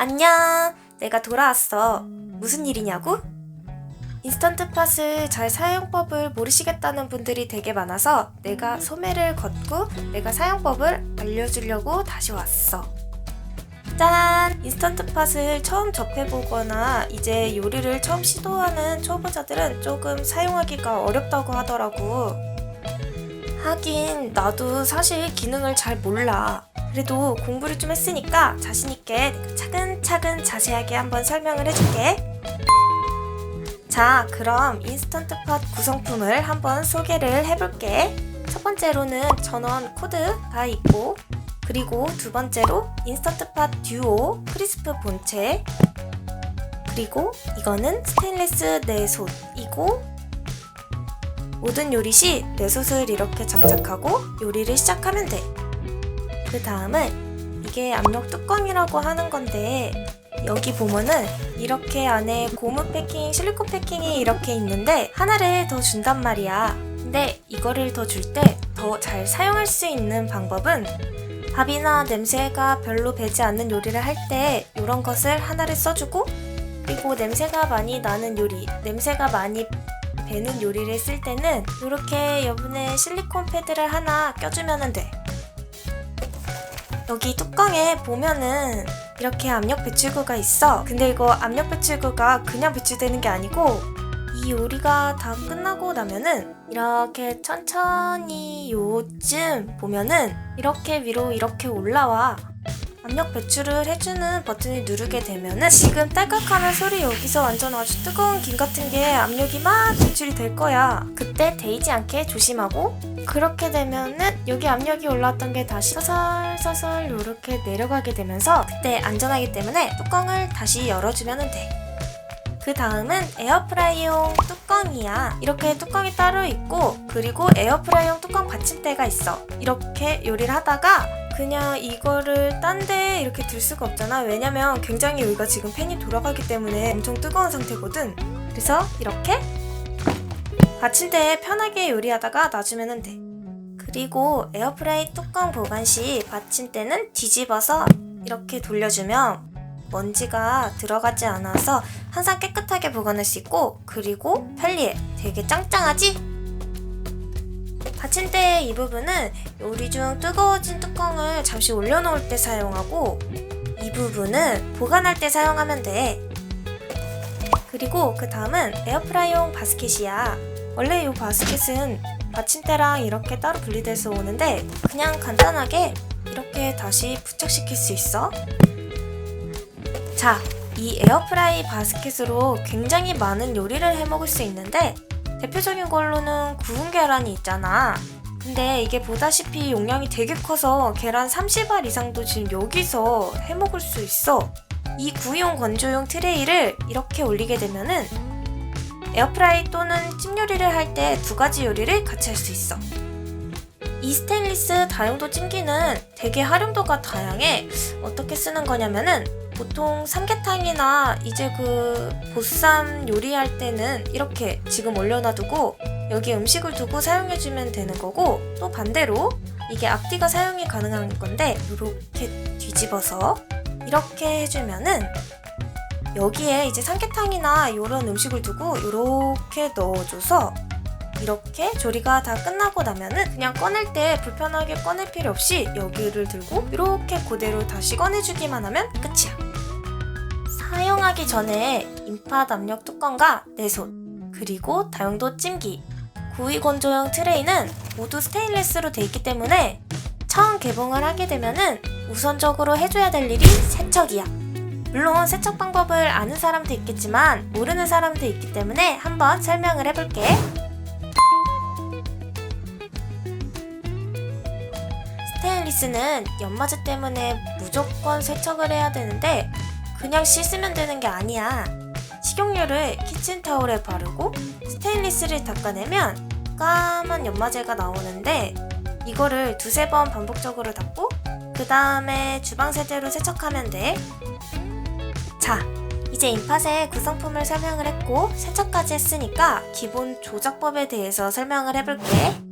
안녕. 내가 돌아왔어. 무슨 일이냐고? 인스턴트 팟을 잘 사용법을 모르시겠다는 분들이 되게 많아서 내가 소매를 걷고 내가 사용법을 알려주려고 다시 왔어. 짠! 인스턴트 팟을 처음 접해보거나 이제 요리를 처음 시도하는 초보자들은 조금 사용하기가 어렵다고 하더라고. 하긴 나도 사실 기능을 잘 몰라. 그래도 공부를 좀 했으니까 자신있게 차근 차근 자세하게 한번 설명을 해줄게. 자, 그럼 인스턴트 팟 구성품을 한번 소개를 해볼게. 첫 번째로는 전원 코드가 있고, 그리고 두 번째로 인스턴트 팟 듀오 크리스프 본체, 그리고 이거는 스테인리스 내솥이고, 모든 요리 시 내솥을 이렇게 장착하고 요리를 시작하면 돼. 그 다음은 이게 압력 뚜껑이라고 하는 건데 여기 보면은 이렇게 안에 고무 패킹, 실리콘 패킹이 이렇게 있는데 하나를 더 준단 말이야. 근데 이거를 더 줄 때 더 잘 사용할 수 있는 방법은 밥이나 냄새가 별로 배지 않는 요리를 할 때 이런 것을 하나를 써주고 그리고 냄새가 많이 나는 요리, 냄새가 많이 배는 요리를 쓸 때는 이렇게 여분의 실리콘 패드를 하나 껴주면 돼. 여기 뚜껑에 보면은 이렇게 압력 배출구가 있어. 근데 이거 압력 배출구가 그냥 배출되는 게 아니고 이 요리가 다 끝나고 나면은 이렇게 천천히 요쯤 보면은 이렇게 위로 이렇게 올라와. 압력 배출을 해주는 버튼을 누르게 되면은 지금 딸깍하는 소리 여기서 완전 아주 뜨거운 김 같은 게 압력이 막 배출이 될 거야. 그때 데이지 않게 조심하고 그렇게 되면은 여기 압력이 올라왔던 게 다시 서설서설 이렇게 내려가게 되면서 그때 안전하기 때문에 뚜껑을 다시 열어주면 돼. 그 다음은 에어프라이용 뚜껑이야. 이렇게 뚜껑이 따로 있고 그리고 에어프라이용 뚜껑 받침대가 있어. 이렇게 요리를 하다가 그냥 이거를 딴 데 이렇게 둘 수가 없잖아. 왜냐면 굉장히 여기가 지금 팬이 돌아가기 때문에 엄청 뜨거운 상태거든. 그래서 이렇게 받침대에 편하게 요리하다가 놔주면 돼. 그리고 에어프라이 뚜껑 보관 시 받침대는 뒤집어서 이렇게 돌려주면 먼지가 들어가지 않아서 항상 깨끗하게 보관할 수 있고 그리고 편리해. 되게 짱짱하지? 받침대의 이 부분은 요리 중 뜨거워진 뚜껑을 잠시 올려놓을 때 사용하고 이 부분은 보관할 때 사용하면 돼. 그리고 그 다음은 에어프라이용 바스켓이야. 원래 이 바스켓은 받침대랑 이렇게 따로 분리돼서 오는데 그냥 간단하게 이렇게 다시 부착시킬 수 있어. 자, 이 에어프라이 바스켓으로 굉장히 많은 요리를 해 먹을 수 있는데 대표적인 걸로는 구운 계란이 있잖아. 근데 이게 보다시피 용량이 되게 커서 계란 30알 이상도 지금 여기서 해 먹을 수 있어. 이 구이용 건조용 트레이를 이렇게 올리게 되면은 에어프라이 또는 찜 요리를 할 때 두 가지 요리를 같이 할 수 있어. 이 스테인리스 다용도 찜기는 되게 활용도가 다양해. 어떻게 쓰는 거냐면은 보통 삼계탕이나 이제 그 보쌈 요리할 때는 이렇게 지금 올려놔두고 여기 음식을 두고 사용해주면 되는 거고 또 반대로 이게 앞뒤가 사용이 가능한 건데 이렇게 뒤집어서 이렇게 해주면은 여기에 이제 삼계탕이나 이런 음식을 두고 이렇게 넣어줘서 이렇게 조리가 다 끝나고 나면은 그냥 꺼낼 때 불편하게 꺼낼 필요 없이 여기를 들고 이렇게 그대로 다시 꺼내주기만 하면 끝이야. 사용하기 전에 인파 압력 뚜껑과 내솥 그리고 다용도 찜기 구이 건조용 트레이는 모두 스테인리스로 돼 있기 때문에 처음 개봉을 하게 되면은 우선적으로 해줘야 될 일이 세척이야. 물론 세척 방법을 아는 사람도 있겠지만 모르는 사람도 있기 때문에 한번 설명을 해볼게. 스테인리스는 연마제 때문에 무조건 세척을 해야 되는데 그냥 씻으면 되는 게 아니야. 식용유를 키친타올에 바르고 스테인리스를 닦아내면 까만 연마제가 나오는데 이거를 두세 번 반복적으로 닦고 그 다음에 주방 세제로 세척하면 돼. 자, 이제 인팟의 구성품을 설명을 했고 세척까지 했으니까 기본 조작법에 대해서 설명을 해볼게.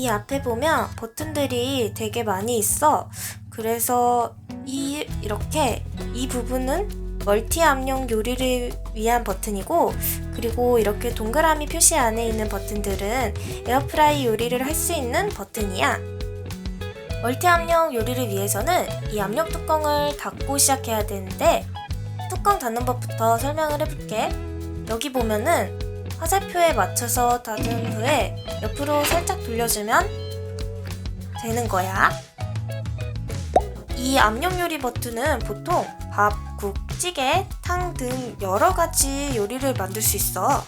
이 앞에 보면 버튼들이 되게 많이 있어. 그래서 이 이렇게 이 부분은 멀티 압력 요리를 위한 버튼이고 그리고 이렇게 동그라미 표시 안에 있는 버튼들은 에어프라이 요리를 할 수 있는 버튼이야. 멀티 압력 요리를 위해서는 이 압력 뚜껑을 닫고 시작해야 되는데 뚜껑 닫는 법부터 설명을 해볼게. 여기 보면은 화살표에 맞춰서 닫은 후에 옆으로 살짝 돌려주면 되는 거야. 이 압력 요리 버튼은 보통 밥, 국, 찌개, 탕 등 여러 가지 요리를 만들 수 있어.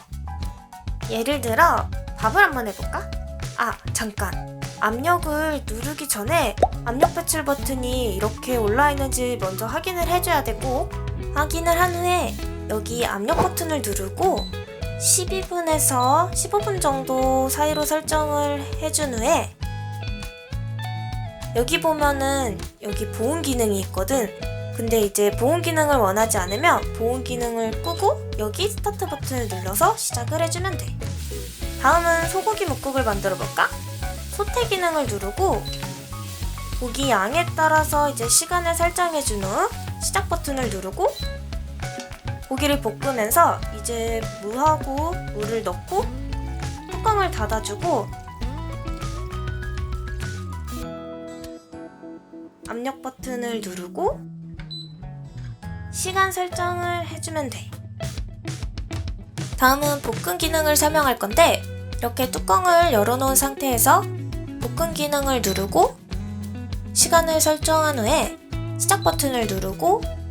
예를 들어 밥을 한번 해볼까? 아, 잠깐. 압력을 누르기 전에 압력 배출 버튼이 이렇게 올라 있는지 먼저 확인을 해줘야 되고 확인을 한 후에 여기 압력 버튼을 누르고 12분에서 15분 정도 사이로 설정을 해준 후에 여기 보면은 여기 보온 기능이 있거든. 근데 이제 보온 기능을 원하지 않으면 보온 기능을 끄고 여기 스타트 버튼을 눌러서 시작을 해주면 돼. 다음은 소고기 묵국을 만들어 볼까? 소태 기능을 누르고 고기 양에 따라서 이제 시간을 설정해 준 후 시작 버튼을 누르고 고기를 볶으면서 이제 무하고 물을 넣고 뚜껑을 닫아주고 압력 버튼을 누르고 시간 설정을 해주면 돼. 다음은 볶음 기능을 설명할 건데 이렇게 뚜껑을 열어놓은 상태에서 볶음 기능을 누르고 시간을 설정한 후에 시작 버튼을 누르고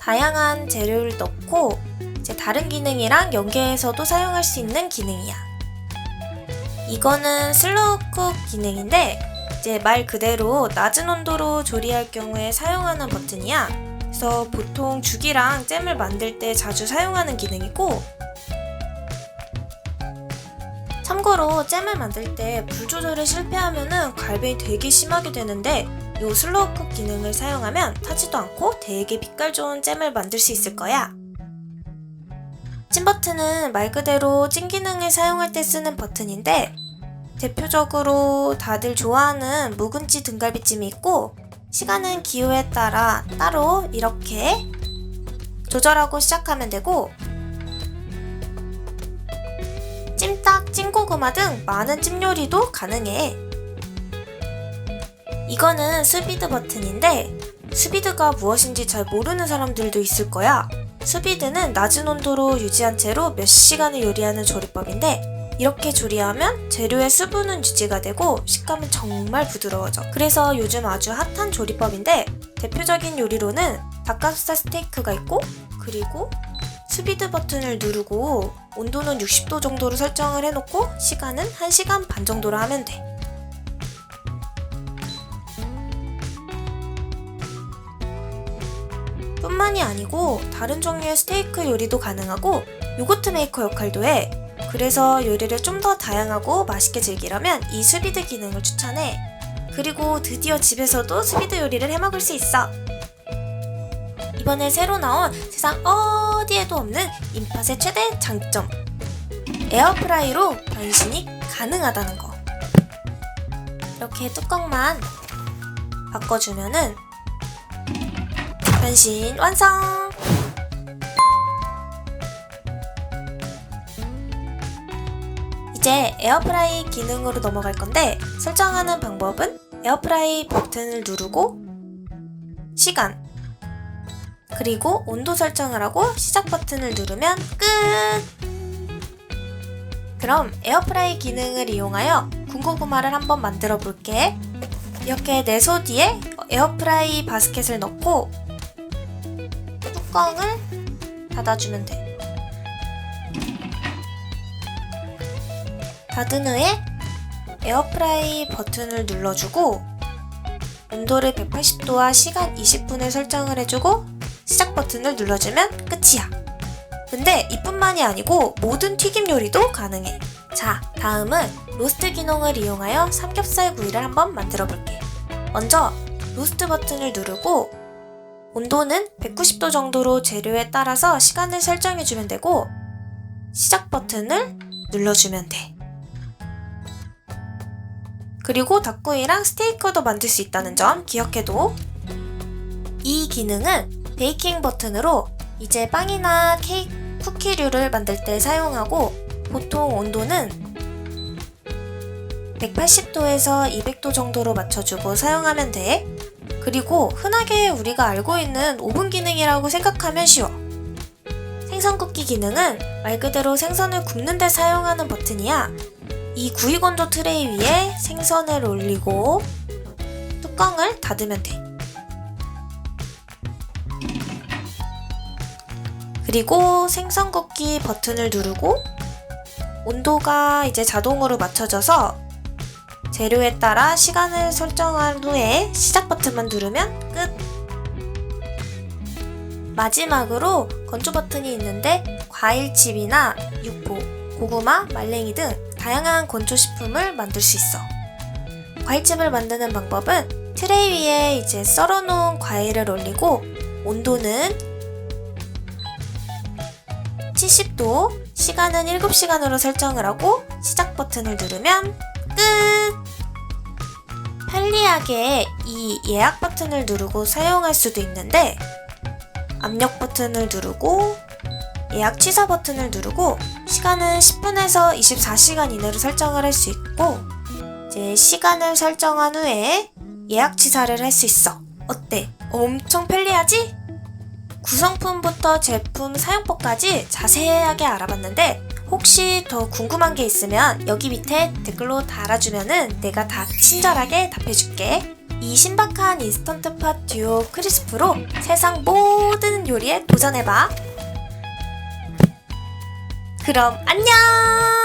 다양한 재료를 넣고 이제 다른 기능이랑 연계해서도 사용할 수 있는 기능이야. 이거는 슬로우 쿡 기능인데 이제 말 그대로 낮은 온도로 조리할 경우에 사용하는 버튼이야. 그래서 보통 죽이랑 잼을 만들 때 자주 사용하는 기능이고 참고로 잼을 만들 때 불 조절에 실패하면 은 갈변이 되게 심하게 되는데 이 슬로우 쿡 기능을 사용하면 타지도 않고 되게 빛깔 좋은 잼을 만들 수 있을 거야. 찐 버튼은 말 그대로 찐 기능을 사용할 때 쓰는 버튼인데 대표적으로 다들 좋아하는 묵은지 등갈비찜이 있고 시간은 기호에 따라 따로 이렇게 조절하고 시작하면 되고 찜닭, 찐고구마 등 많은 찜 요리도 가능해. 이거는 스비드 버튼인데 스비드가 무엇인지 잘 모르는 사람들도 있을 거야. 스비드는 낮은 온도로 유지한 채로 몇 시간을 요리하는 조리법인데 이렇게 조리하면 재료의 수분은 유지가 되고 식감은 정말 부드러워져. 그래서 요즘 아주 핫한 조리법인데 대표적인 요리로는 닭가슴살 스테이크가 있고 그리고 스피드 버튼을 누르고 온도는 60도 정도로 설정을 해놓고 시간은 1시간 반 정도로 하면 돼. 뿐만이 아니고 다른 종류의 스테이크 요리도 가능하고 요거트 메이커 역할도 해. 그래서 요리를 좀 더 다양하고 맛있게 즐기려면 이 스비드 기능을 추천해. 그리고 드디어 집에서도 스비드 요리를 해 먹을 수 있어. 이번에 새로 나온 세상 어디에도 없는 인팟의 최대 장점. 에어프라이로 변신이 가능하다는 거. 이렇게 뚜껑만 바꿔주면은 변신 완성! 이제 에어프라이 기능으로 넘어갈 건데 설정하는 방법은 에어프라이 버튼을 누르고 시간 그리고 온도 설정을 하고 시작 버튼을 누르면 끝! 그럼 에어프라이 기능을 이용하여 군고구마를 한번 만들어 볼게. 이렇게 내소 뒤에 에어프라이 바스켓을 넣고 뚜껑을 닫아주면 돼. 닫은 후에 에어프라이 버튼을 눌러주고 온도를 180도와 시간 20분을 설정을 해주고 시작 버튼을 눌러주면 끝이야. 근데 이뿐만이 아니고 모든 튀김 요리도 가능해. 자, 다음은 로스트 기능을 이용하여 삼겹살 구이를 한번 만들어 볼게. 먼저 로스트 버튼을 누르고 온도는 190도 정도로 재료에 따라서 시간을 설정해 주면 되고 시작 버튼을 눌러주면 돼. 그리고 닭구이랑 스테이크도 만들 수 있다는 점 기억해도. 이 기능은 베이킹 버튼으로 이제 빵이나 케이크, 쿠키류를 만들 때 사용하고 보통 온도는 180도에서 200도 정도로 맞춰주고 사용하면 돼. 그리고 흔하게 우리가 알고 있는 오븐 기능이라고 생각하면 쉬워. 생선 굽기 기능은 말 그대로 생선을 굽는 데 사용하는 버튼이야. 이 구이 건조 트레이 위에 생선을 올리고 뚜껑을 닫으면 돼. 그리고 생선 굽기 버튼을 누르고 온도가 이제 자동으로 맞춰져서 재료에 따라 시간을 설정한 후에 시작 버튼만 누르면 끝. 마지막으로 건조 버튼이 있는데 과일칩이나 육포, 고구마, 말랭이 등 다양한 건조 식품을 만들 수 있어. 과일칩을 만드는 방법은 트레이 위에 이제 썰어 놓은 과일을 올리고 온도는 70도, 시간은 7시간으로 설정을 하고 시작 버튼을 누르면 끝! 편리하게 이 예약 버튼을 누르고 사용할 수도 있는데 압력 버튼을 누르고 예약 취소 버튼을 누르고 시간은 10분에서 24시간 이내로 설정을 할 수 있고 이제 시간을 설정한 후에 예약 취사를 할 수 있어. 어때? 엄청 편리하지? 구성품부터 제품 사용법까지 자세하게 알아봤는데 혹시 더 궁금한 게 있으면 여기 밑에 댓글로 달아주면은 내가 다 친절하게 답해줄게. 이 신박한 인스턴트 팟 듀오 크리스프로 세상 모든 요리에 도전해봐. 그럼 안녕!